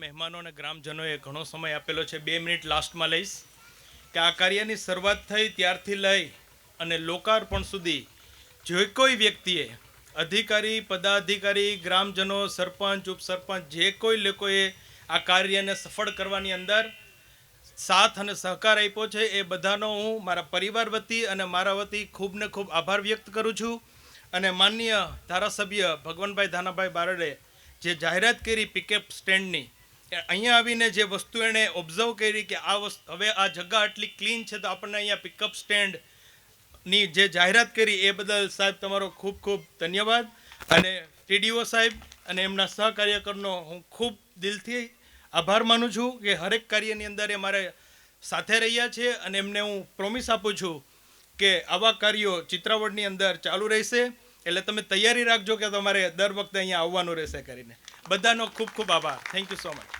મહેમાનો અને ગ્રામજનોએ ઘણો સમય આપેલો છે. બે મિનિટ લાસ્ટમાં લઈશ. કે આ કાર્યની શરૂઆત થઈ ત્યારથી લઈ અને લોકાર્પણ સુધી જે કોઈ વ્યક્તિએ અધિકારી, પદાધિકારી, ગ્રામજનો, સરપંચ, ઉપસરપંચ, જે કોઈ લોકોએ આ કાર્યને સફળ કરવાની અંદર સાથ અને સહકાર આપ્યો છે, એ બધાનો હું મારા પરિવાર વતી અને મારા વતી ખૂબ ને ખૂબ આભાર વ્યક્ત કરું છું. અને માનનીય ધારાસભ્ય ભગવાનભાઈ ધાનાભાઈ બારડે જે જાહેરાત કરી પિકઅપ સ્ટેન્ડની અહીંયા આવીને જે વસ્તુ એણે ઓબ્ઝર્વ કરી કે આ વસ્તુ, હવે આ જગ્યા આટલી ક્લીન છે તો આપણને અહીંયા પિકઅપ સ્ટેન્ડની જે જાહેરાત કરી એ બદલ સાહેબ તમારો ખૂબ ખૂબ ધન્યવાદ. અને ટીડીઓ સાહેબ અને એમના સહકાર્યકરનો હું ખૂબ દિલથી આભાર માનું છું કે હરેક કાર્યની અંદર એ મારે સાથે રહ્યા છે અને એમને હું પ્રોમિસ આપું છું કે આવા કાર્યો ચિત્રાવડની અંદર ચાલુ રહેશે. એટલે તમે તૈયારી રાખજો કે તમારે દર વખતે અહીંયા આવવાનું રહેશે કરીને. બધાનો ખૂબ ખૂબ આભાર. Thank you so much